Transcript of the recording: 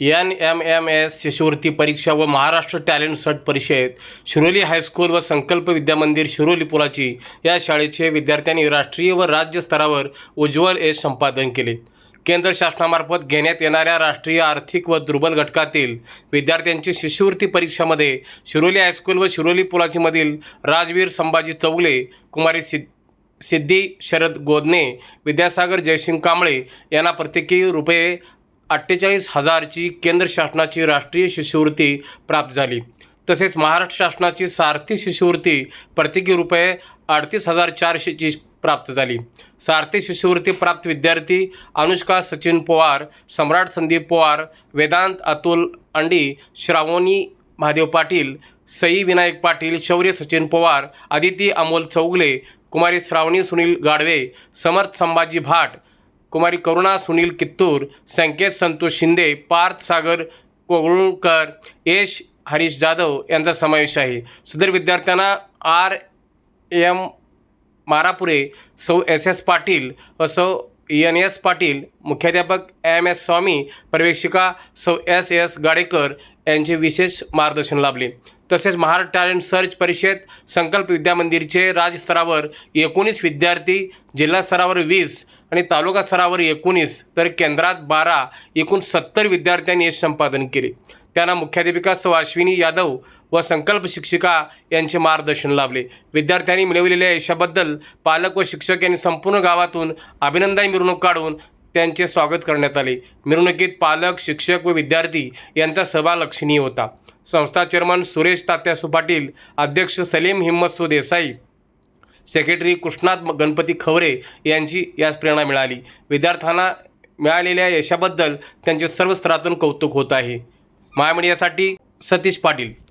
N M M S शिष्यवृत्ती परीक्षा व महाराष्ट्र टॅलेंट सर्ट परिषद शिरोली हायस्कूल व संकल्प विद्यामंदिर शिरोली पुलाची या शाळेचे विद्यार्थ्यांनी राष्ट्रीय व राज्य स्तरावर उज्ज्वल यश संपादन केले. केंद्र शासनामार्फत घेण्यात येणाऱ्या राष्ट्रीय आर्थिक व दुर्बल घटकातील विद्यार्थ्यांची शिष्यवृत्ती परीक्षामध्ये शिरोली हायस्कूल व शिरोली पुलाचीमधील राजवीर संभाजी चौगले कुमारी सिद्ध सिद्धी शरद गोदने विद्यासागर जयसिंग कांबळे यांना प्रत्येकी रुपये अठ्ठेचाळीस हजारची केंद्र शासनाची राष्ट्रीय शिष्यवृत्ती प्राप्त झाली. तसेच महाराष्ट्र शासनाची सारथी शिष्यवृत्ती प्रत्येकी रुपये अडतीस हजार चारशेची प्राप्त झाली. सारथी शिष्यवृत्ती प्राप्त विद्यार्थी अनुष्का सचिन पवार सम्राट संदीप पवार वेदांत अतुल अंडी श्रावणी महादेव पाटील सई विनायक पाटील शौर्य सचिन पवार आदिती अमोल चौगले कुमारी श्रावणी सुनील गाडवे समर्थ संभाजी भाट कुमारी करुणा सुनील कित्तूर संकेत संतोष शिंदे पार्थ सागर कोगळूणकर यश हरीश जाधव यांचा समावेश आहे. सदर विद्यार्थ्यांना आर एम मारापुरे सौ एस एस पाटील व सौ एन एस पाटील मुख्याध्यापक एम एस स्वामी पर्यवेक्षिका सौ एस एस गाडेकर यांचे विशेष मार्गदर्शन लाभले. तसेच महाराष्ट्र टॅलेंट सर्च परिषद संकल्प विद्यामंदिरचे राज्यस्तरावर एकोणीस विद्यार्थी जिल्हास्तरावर वीस आणि तालुका स्तरावर एकोणीस तर केंद्रात बारा एकूण सत्तर विद्यार्थ्यांनी यश संपादन केले. त्यांना मुख्याध्यापिका सौ अश्विनी यादव व संकल्प शिक्षिका यांचे मार्गदर्शन लाभले. विद्यार्थ्यांनी मिळवलेल्या यशाबद्दल पालक व शिक्षक यांनी संपूर्ण गावातून अभिनंदन मिरवणूक काढून त्यांचे स्वागत करण्यात आले. मिरवणुकीत पालक शिक्षक व विद्यार्थी यांचा सहभाग लक्षणीय होता. संस्था चेअरमन सुरेश तात्यासू पाटील अध्यक्ष सलीम हिम्मतसू देसाई सेक्रेटरी कृष्णात गणपती खवरे यांची यास प्रेरणा मिळाली. विद्यार्थ्यांना मिळालेल्या यशाबद्दल त्यांचे सर्व स्तरातून कौतुक होत आहे. महामीडियासाठी सतीश पाटील.